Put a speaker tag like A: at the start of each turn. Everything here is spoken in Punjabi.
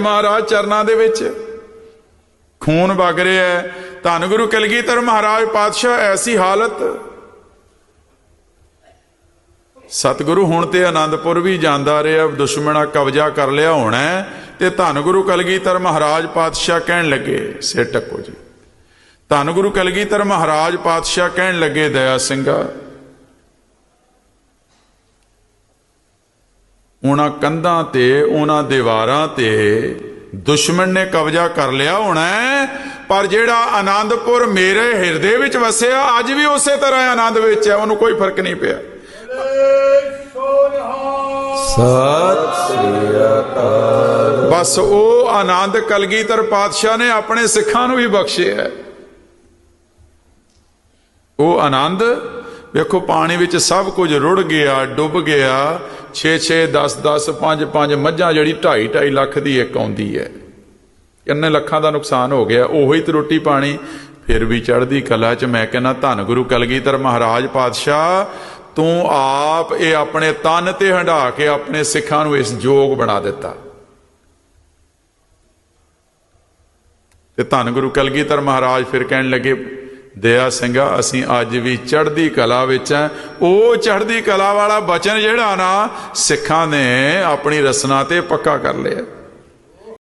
A: ਮਹਾਰਾਜ ਚਰਨਾਂ ਦੇ ਵਿੱਚ। ਖੂਨ ਵਗ ਰਿਹਾ ਹੈ। ਧੰਨ ਗੁਰੂ ਕਲਗੀਧਰ ਮਹਾਰਾਜ ਪਾਤਸ਼ਾਹ, ਐਸੀ ਹਾਲਤ। ਸਤਿਗੁਰੂ ਹੁਣ ਤੇ ਆਨੰਦਪੁਰ ਵੀ ਜਾਂਦਾ ਰਿਹਾ। ਦੁਸ਼ਮਣਾ ਕਬਜ਼ਾ ਕਰ ਲਿਆ ਹੋਣਾ ਤੇ ਧੰਨ ਗੁਰੂ ਕਲਗੀਧਰ ਮਹਾਰਾਜ ਪਾਤਸ਼ਾਹ ਕਹਿਣ ਲੱਗੇ, ਸਿਰ ਟੱਕੋ ਜੀ। ਧੰਨ ਗੁਰੂ ਕਲਗੀਧਰ ਮਹਾਰਾਜ ਪਾਤਸ਼ਾਹ ਕਹਿਣ ਲੱਗੇ, ਦਇਆ ਸਿੰਘਾ ਉਹਨਾਂ ਕੰਧਾਂ ਤੇ ਉਹਨਾਂ ਦੀਵਾਰਾਂ ਤੇ ਦੁਸ਼ਮਣ ਨੇ ਕਬਜ਼ਾ ਕਰ ਲਿਆ ਹੋਣਾ ਪਰ ਜਿਹੜਾ ਆਨੰਦਪੁਰ ਮੇਰੇ ਹਿਰਦੇ ਵਿੱਚ ਵਸਿਆ ਅੱਜ ਵੀ ਉਸੇ ਤਰ੍ਹਾਂ ਆਨੰਦ ਵਿੱਚ ਹੈ। ਉਹਨੂੰ ਕੋਈ ਫ਼ਰਕ ਨਹੀਂ ਪਿਆ।
B: ਸਤਿ ਸ੍ਰੀ ਅਕਾਲ
A: ਬਸ ਉਹ ਆਨੰਦ ਕਲਗੀਧਰ ਪਾਤਸ਼ਾਹ ਨੇ ਆਪਣੇ ਸਿੱਖਾਂ ਨੂੰ ਵੀ ਬਖਸ਼ਿਆ। ਉਹ ਆਨੰਦ ਵੇਖੋ ਪਾਣੀ ਵਿੱਚ ਸਭ ਕੁਝ ਰੁੜ ਗਿਆ, ਡੁੱਬ ਗਿਆ। 6 6 10 10 5 5 ਮੱਝਾਂ ਜਿਹੜੀ 2.5 2.5 ਲੱਖ ਦੀ ਇੱਕ ਆਉਂਦੀ ਹੈ। ਕਿੰਨੇ ਲੱਖਾਂ ਦਾ ਨੁਕਸਾਨ ਹੋ ਗਿਆ, ਉਹੀ ਤੇ ਰੋਟੀ ਪਾਣੀ। ਫਿਰ ਵੀ ਚੜ੍ਹਦੀ ਕਲਾ ਚ ਮੈਂ ਕਹਿੰਦਾ, ਧੰਨ ਗੁਰੂ ਕਲਗੀਧਰ ਮਹਾਰਾਜ ਪਾਤਸ਼ਾਹ, ਤੂੰ ਆਪ ਇਹ ਆਪਣੇ ਤਨ ਤੇ ਹੰਢਾ ਕੇ ਆਪਣੇ ਸਿੱਖਾਂ ਨੂੰ ਇਸ ਯੋਗ ਬਣਾ ਦਿੱਤਾ। ਤੇ ਧੰਨ ਗੁਰੂ ਕਲਗੀਧਰ ਮਹਾਰਾਜ ਫਿਰ ਕਹਿਣ ਲੱਗੇ ਦਇਆ ਸਿੰਘਾ, ਅਸੀਂ ਅੱਜ ਵੀ ਚੜ੍ਹਦੀ ਕਲਾ ਵਿੱਚ ਆ ਉਹ ਚੜ੍ਹਦੀ ਕਲਾ ਵਾਲਾ ਬਚਨ ਜਿਹੜਾ ਨਾ, ਸਿੱਖਾਂ ਨੇ ਆਪਣੀ ਰਸਨਾ ਤੇ ਪੱਕਾ ਕਰ ਲਿਆ।